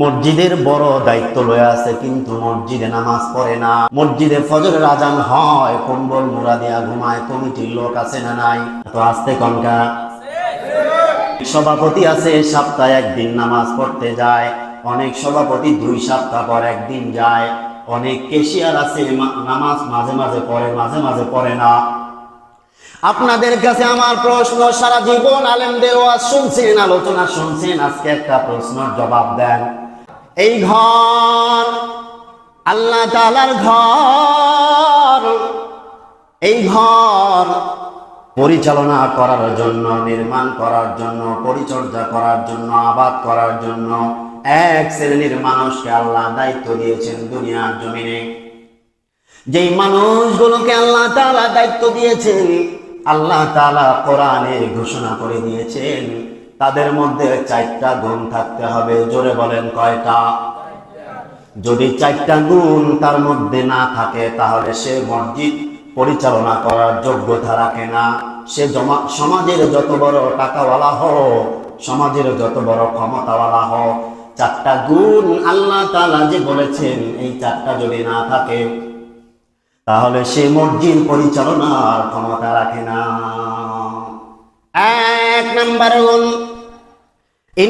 মসজিদের বড় দায়িত্ব লয়ে আছে, কিন্তু মসজিদে নামাজ পড়ে না। মসজিদে ফজরের আজান হয়, কম্বল মুড়া দিয়া ঘুমায়, কমিটির লোক আছে না নাই? তো আসতে কনকা সভাপতি আছে, সপ্তাহে একদিন নামাজ পড়তে যায়। অনেক সভাপতি দুই সপ্তাহ পর একদিন যায়। অনেক কেশিয়ার আছে নামাজ মাঝে মাঝে পড়ে, মাঝে মাঝে পড়ে না। আপনাদের কাছে আমার প্রশ্ন, সারা জীবন আলেমদের ওয়াজ শুনছেন, আলোচনা শুনছেন? আজকে একটা প্রশ্নের জবাব দেন। এই ঘর, আল্লাহ তালার ঘর। এই ঘর পরিচালনা করার জন্য, নির্মাণ করার জন্য, পরিচর্যা করার জন্য, আবাদ করার জন্য এক শ্রেণির মানুষকে আল্লাহ দায়িত্ব দিয়েছেন দুনিয়ার জমিনে। যেই মানুষগুলোকে আল্লাহ তালা দায়িত্ব দিয়েছেন, আল্লাহ তালা কোরআনের ঘোষণা করে দিয়েছেন তাদের মধ্যে চারটা গুণ থাকতে হবে, জোরে বলেন কয়টা? যদি চারটা গুণ তার মধ্যে না থাকে, তাহলে সে মসজিদ পরিচালনা করার যোগ্যতা রাখে না। সে জমা সমাজের যত বড় টাকাওয়ালা হোক, সমাজের যত বড় ক্ষমতাওয়ালা হোক, চারটা গুণ আল্লাহ তাআলা যে বলেছেন, এই চারটা যদি না থাকে, তাহলে সে মসজিদ পরিচালনার ক্ষমতা রাখে না। এক নম্বর গুণ যারা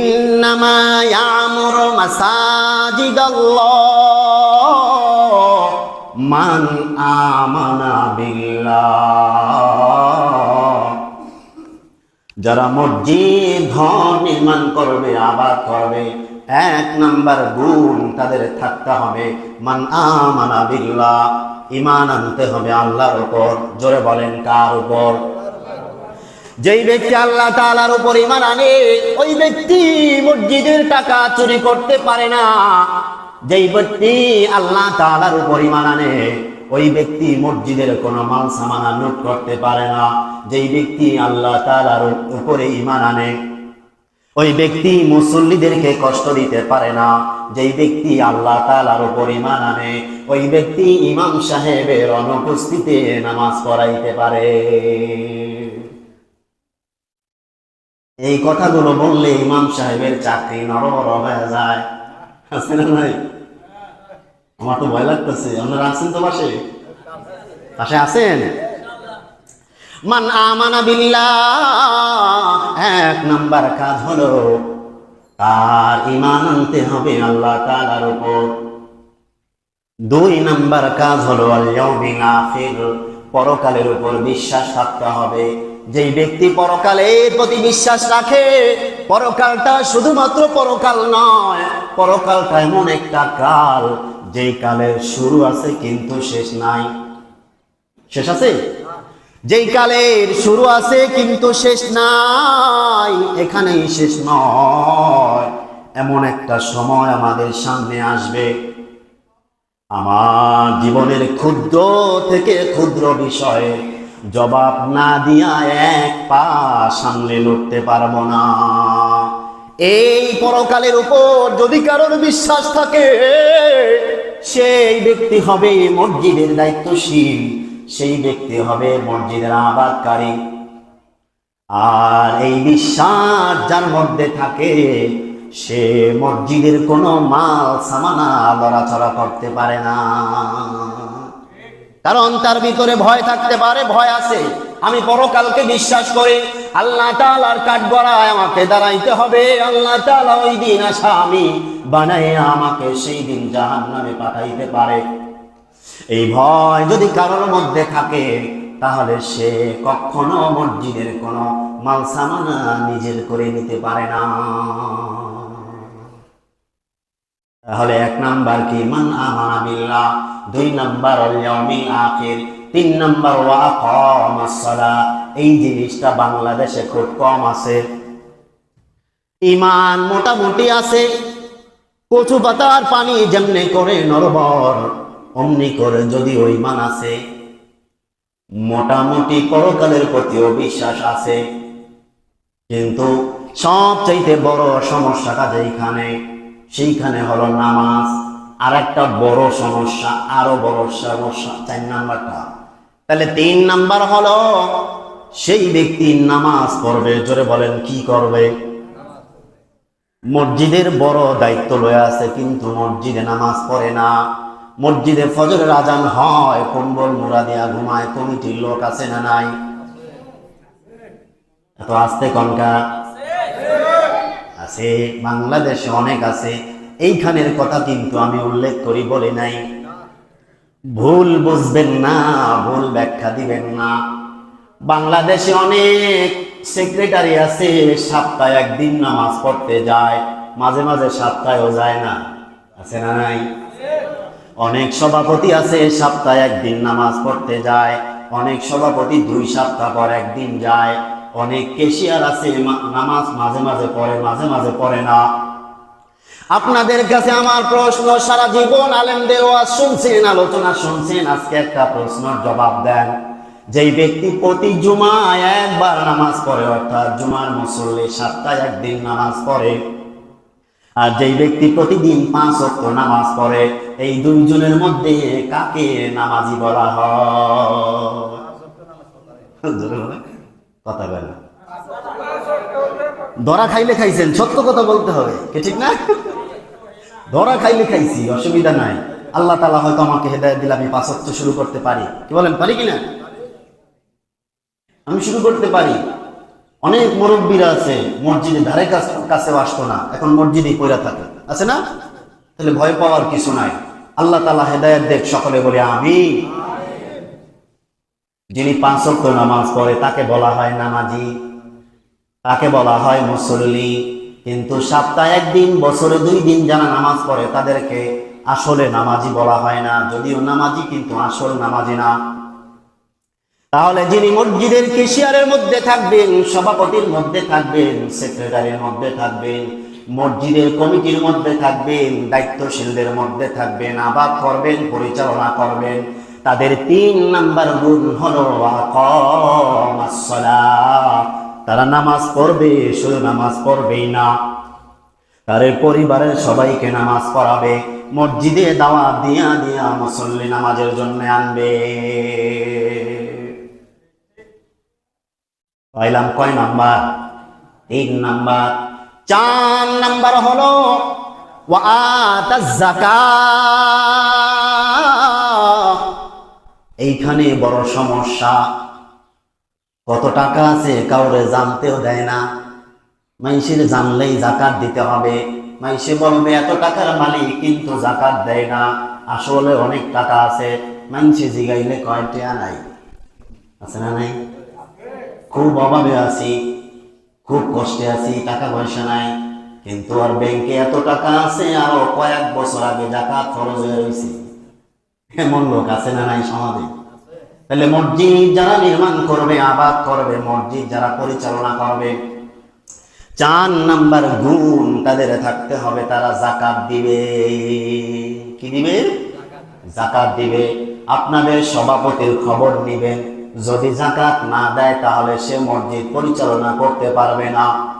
মসজিদ নির্মাণ করবে, আবাদ করবে, এক নাম্বার গুণ তাদের থাকতে হবে, মান আমানা বিল্লাহ। ইমান আনতে হবে আল্লাহর উপর। জোরে বলেন কার উপর? যেই ব্যক্তি আল্লাহ তাআলার উপর ইমান আনে, ওই ব্যক্তি মসজিদের টাকা চুরি করতে পারে না। যেই ব্যক্তি আল্লাহ তাআলার উপর ইমান আনে, ওই ব্যক্তি মসজিদের কোনো মাল সামানা লুট করতে পারে না। যেই ব্যক্তি আল্লাহ তাআলার উপরে ইমান আনে, ওই ব্যক্তি মুসল্লিদেরকে কষ্ট দিতে পারে না। যেই ব্যক্তি আল্লাহ তাআলার উপর ইমান আনে, ওই ব্যক্তি ইমাম সাহেবের অনুপস্থিতিতে নামাজ পড়াইতে পারে। এই কথাগুলো বললে ইমাম সাহেবের চাকরি নরবর হয়ে যায়। আমার তো ভয় লাগতেছে। আপনারা আছেন তো পাশে? পাশে আছেন? মান আমানা বিল্লাহ, এক নাম্বার কাজ হলো তার ইমান আনতে হবে আল্লাহ তাআলার উপর। দুই নাম্বার কাজ হলো আল ইয়াউমিল আখির, পরকালের উপর বিশ্বাস থাকতে হবে। যেই ব্যক্তি পরকালের প্রতি বিশ্বাস রাখে, পরকালটা শুধুমাত্র পরকাল নয়, পরকালটা এমন একটা কাল, যেই কালের শুরু আছে কিন্তু শেষ নাই। শেষ আছে? যেই কালের শুরু আছে কিন্তু শেষ নাই, এখানেই শেষ নয়। এমন একটা সময় আমাদের সামনে আসবে। আমার জীবনের ক্ষুদ্র থেকে ক্ষুদ্র বিষয়ে জবাব না দিয়া এক পা সামলে লড়তে পারব না। এই পরকালের উপর যদি কারোর বিশ্বাস থাকে, সেই ব্যক্তি হবে মসজিদের দায়িত্বশীল, সেই ব্যক্তি হবে মসজিদের আবাদকারী। আর এই বিশ্বাস যার মধ্যে থাকে, সে মসজিদের কোনো মাল সামানা লড়াচড়া করতে পারে না। কারণ তার ভিতরে ভয় থাকতে পারে, ভয় আছে। আমি পরকালকে বিশ্বাস করি, আল্লাহ তাআলার কাঠ গড়ায় আমাকে দাঁড়াইতে হবে। আল্লাহ তাআলা ওই দিন আসা আমি বানাই আমাকে সেই দিন জাহান্নামে পাঠাইতে পারে। এই ভয় যদি কারোর মধ্যে থাকে, তাহলে সে কখনো মসজিদের কোনো মাল সামানা নিজের করে নিতে পারে না। তাহলে এক নাম্বার কি? মান আমানা বিল্লাহ। দুই নাম্বার ইয়াউমিল আখির। তিন নাম্বার ওয়া আকামাস সালাহ এই জিনিসটা বাংলাদেশে খুব কম আছে। ইমান মোটামুটি আছে। কচু পাতার পানি যেমনে করে নরবর, অমনি করে যদি ওই মান আছে। মোটামুটি পরকালের প্রতিও বিশ্বাস আছে। কিন্তু সবচাইতে বড় সমস্যাটা যেইখানে সেইখানে হলো নামাজ আর একটা বড় সমস্যা, আরও বড় সমস্যা, চার নাম্বারটা। তাহলে তিন নাম্বার হলো, সেই ব্যক্তি নামাজ পড়বে, জোরে বলেন, কি করবে? মসজিদের বড় দায়িত্ব লয়ে আছে, কিন্তু মসজিদে নামাজ পড়ে না। মসজিদে ফজরের আজান হয়, কম্বল মুড়া দিয়া ঘুমায়, কমিটির লোক আছে না নাই? এত আসতে কনকা আছে, বাংলাদেশে অনেক আছে। এইখানের কথা কিন্তু আমি উল্লেখ করি, বলে নাই। ভুল বুঝবেন না, ভুল ব্যাখ্যা দিবেন না। বাংলাদেশে অনেক সেক্রেটারি আছে, সপ্তাহে একদিন নামাজ পড়তে যায়, মাঝে মাঝে সপ্তাহেও যায় না। আছে না নাই? অনেক সভাপতি আছে, সপ্তাহে একদিন নামাজ পড়তে যায়। অনেক সভাপতি দুই সপ্তাহ পর একদিন যায়। অনেক কেশিয়ার আছে নামাজ মাঝে মাঝে পড়ে, মাঝে মাঝে পড়ে না আপনাদের কাছে আমার প্রশ্ন, সারা জীবন আলেমদের ওয়াজ শুনছেন, আলোচনা শুনছেন, আজকে একটা প্রশ্নের জবাব দেন যেই ব্যক্তি প্রতি জুমায় একবার নামাজ পড়ে, অর্থাৎ জুমার মুসল্লি সপ্তাহে একদিন নামাজ পড়ে, আর যেই ব্যক্তি প্রতিদিন পাঁচ অক্ট নামাজ পড়ে, এই দুইজনের মধ্যে কাকে নামাজি বলা হয়। কথা বলে। না। ধরা খাইলে খাইছেন, সত্য কথা বলতে হবে, কি ঠিক না? ধরা খাইলে খাইছি, অসুবিধা নাই। আল্লাহ তালা হয়তো আমাকে হেদায়ত দিলে আমি পাঁচত্ব শুরু করতে পারি। কি বলেন, পারি কিনা আমি শুরু করতে পারি। অনেক মুরব্বীরা আছে, মসজিদে ধারে কাছে আসতো না, এখন মসজিদেই পড়া থাকে। আছে না? তাহলে ভয় পাওয়ার কিছু নাই। আল্লাহ তালা হেদায়ত দেখ, সকলে বলে আমি যিনি পাঁচ ওয়াক্ত নামাজ পড়ে, তাকে বলা হয় নামাজি। তাকে বলা হয় মুসল্লি। কিন্তু সপ্তাহে একদিন, বছরে দুই দিন যারা নামাজ পড়ে, তাদেরকে আসলে নামাজি বলা হয় না। যদিও নামাজি কিন্তু আসল নামাজি না। তাহলে যিনি মসজিদের কেশিয়ারের মধ্যে থাকবেন, সভাপতির মধ্যে থাকবেন, সেক্রেটারির মধ্যে থাকবেন, মসজিদের কমিটির মধ্যে থাকবেন, দায়িত্বশীলদের মধ্যে থাকবেন, আবাদ করবেন, পরিচালনা করবেন তাদের তিন নাম্বার গুণ হলো। তারা নামাজ পড়বে, শুধু নামাজ পড়বেই না তাদের পরিবারের সবাইকে নামাজ পড়াবে, মসজিদে দাওয়া দিয়া দিয়া মুসল্লি নামাজের জন্য আনবে পাইলাম কয় নাম্বার তিন নাম্বার চার নাম্বার হলো ওয়াতাজ যাকাত। এইখানে বড় সমস্যা। কত টাকা আছে কাউরে জানতেও দেয় না। মাইসের জানলেই জাকাত দিতে হবে। মাইসে বলবে, এত টাকার মালিক কিন্তু জাকাত দেয় না। আসলে অনেক টাকা আছে। মাইসে জিগাইলে কয়, টেয়া নাই। আছে না নাই? খুব অভাবে আছি, খুব কষ্টে আছি, টাকা পয়সা নাই। কিন্তু আর ব্যাংকে এত টাকা আছে, আরও কয়েক বছর আগে জাকাত খরচ হয়ে রয়েছে এমন লোক আছে না নাই সমাজে? তাহলে মসজিদ যারা নির্মাণ করবে, আবাদ করবে, মসজিদ যারা পরিচালনা করবে, চার নাম্বার গুণ তাদের থাকতে হবে, তারা জাকাত দিবে। কি দিবে? জাকাত দিবে। আপনাদের সভাপতির খবর নিবেন যদি জাকাত না দেয়, তাহলে সে মসজিদ পরিচালনা করতে পারবে না।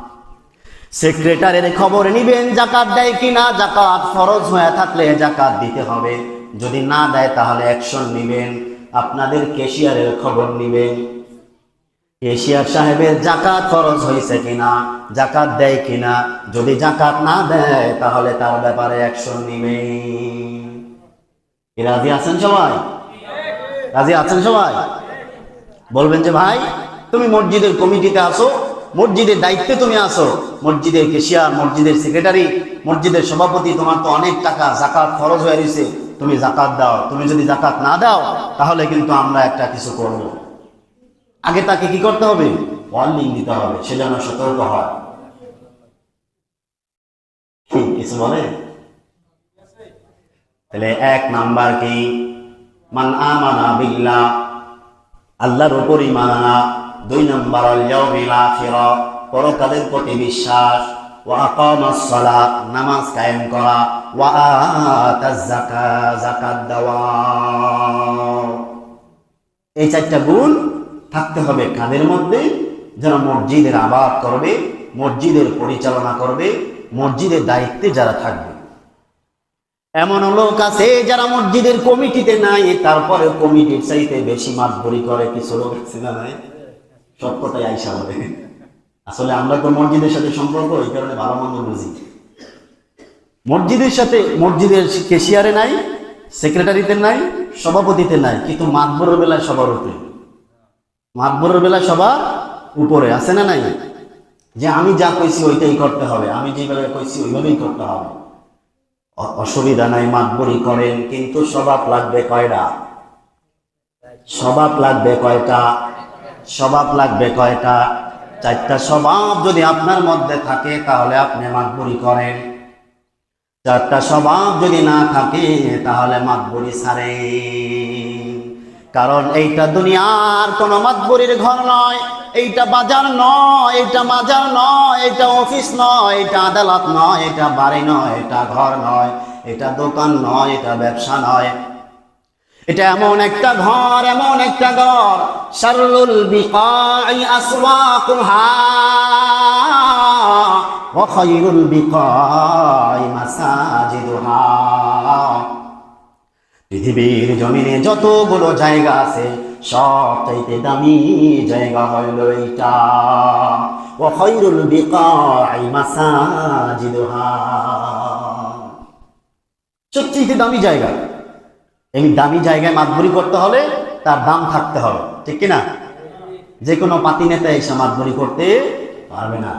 সেক্রেটারির খবর নিবেন, জাকাত দেয় কিনা? জাকাত ফরজ হয়ে থাকলে জাকাত দিতে হবে। যদি না দেয় তাহলে অ্যাকশন নিবেন। আপনাদের কেশিয়ারের খবর নেবেন। কেশিয়ার সাহেবের জাকাত খরচ হয়েছে কিনা, জাকাত দেয় কিনা, যদি জাকাত না দেয় তাহলে তার ব্যাপারে অ্যাকশন নিবে কি রাজি আছেন সবাই? রাজি আছেন সবাই? বলবেন যে, ভাই, তুমি মসজিদের কমিটিতে আসো মসজিদের দায়িত্বে তুমি আসো মসজিদের কেশিয়ার, মসজিদের সেক্রেটারি, মসজিদের সভাপতি, তোমার তো অনেক টাকা জাকাত খরচ হয়ে রয়েছে তুমি জাকাত দাও। তুমি যদি জাকাত না দাও, তাহলে কিন্তু আমরা একটা কিছু করব। আগে তাকে কি করতে হবে? ওয়ার্নিং দিতে হবে। সে যেন সতর্ক হয়। কিছু বলে? তাহলে এক নাম্বার কি? মান আমানা বিল্লাহ, আল্লাহর উপরই মানা দুই নম্বর পরকালের প্রতি বিশ্বাস। নামাজ কায়েম করা। এই চারটা গুণ থাকতে হবে কাদের মধ্যে? যারা মসজিদের আবাদ করবে, মসজিদের পরিচালনা করবে, মসজিদের দায়িত্বে যারা থাকবে। এমন লোক আছে যারা মসজিদের কমিটিতে নাই তারপরে কমিটির চাইতে বেশি মাতবরি করে কিছু লোক আছে না নাই? কথাই আইসা বলে। আসলে আমরা তো মসজিদের সাথে সম্পর্ক, এই কারণে ভালো মন্দ বুঝি। মসজিদের সাথে, মসজিদের কেশিয়ারে নাই, সেক্রেটারিতে নাই, সভাপতিতে নাই, কিন্তু মাতবরের বেলায় সবার উপরে। মাতবরের বেলায় সবার উপরে, আছে না নাই? যে আমি যা কইছি ওইটাই করতে হবে, আমি যেভাবে কইছি ওইভাবেই করতে হবে। অসুবিধা নাই মাতবরি করেন, কিন্তু স্বভাব লাগবে কয়টা? স্বভাব লাগবে কয়টা? স্বভাব লাগবে কয়টা? চারটা স্বভাব যদি আপনার মধ্যে থাকে, তাহলে আপনি মাতবুরি করেন। চারটা স্বভাব যদি না থাকে, তাহলে মাতবরি সারে কারণ এইটা দুনিয়ার কোন মাতবরির ঘর নয়, এইটা বাজার নয়, এইটা মাজার নয় এটা অফিস নয় এটা আদালত নয় এটা বাড়ি নয় এটা ঘর নয় এটা দোকান নয় এটা ব্যবসা নয়। এটা এমন একটা ঘর, এমন একটা ঘর শারুল বিকাই আসওয়াকুহা ওয়া খায়রুল বিকাই মাসাজিদুহা। পৃথিবীর জমিনে যতগুলো জায়গা আছে, সব চাইতে দামি জায়গা হইল এইটা। ও খৈরুল বিকাই মাসাজিদুহা। সবচেয়ে দামি জায়গা। এই দামি জায়গায় মাতবরি করতে হলে তার দাম থাকতে হবে, ঠিক কিনা? যে কোনো পাতি নেতা এসে মাতবরি করতে পারবে না।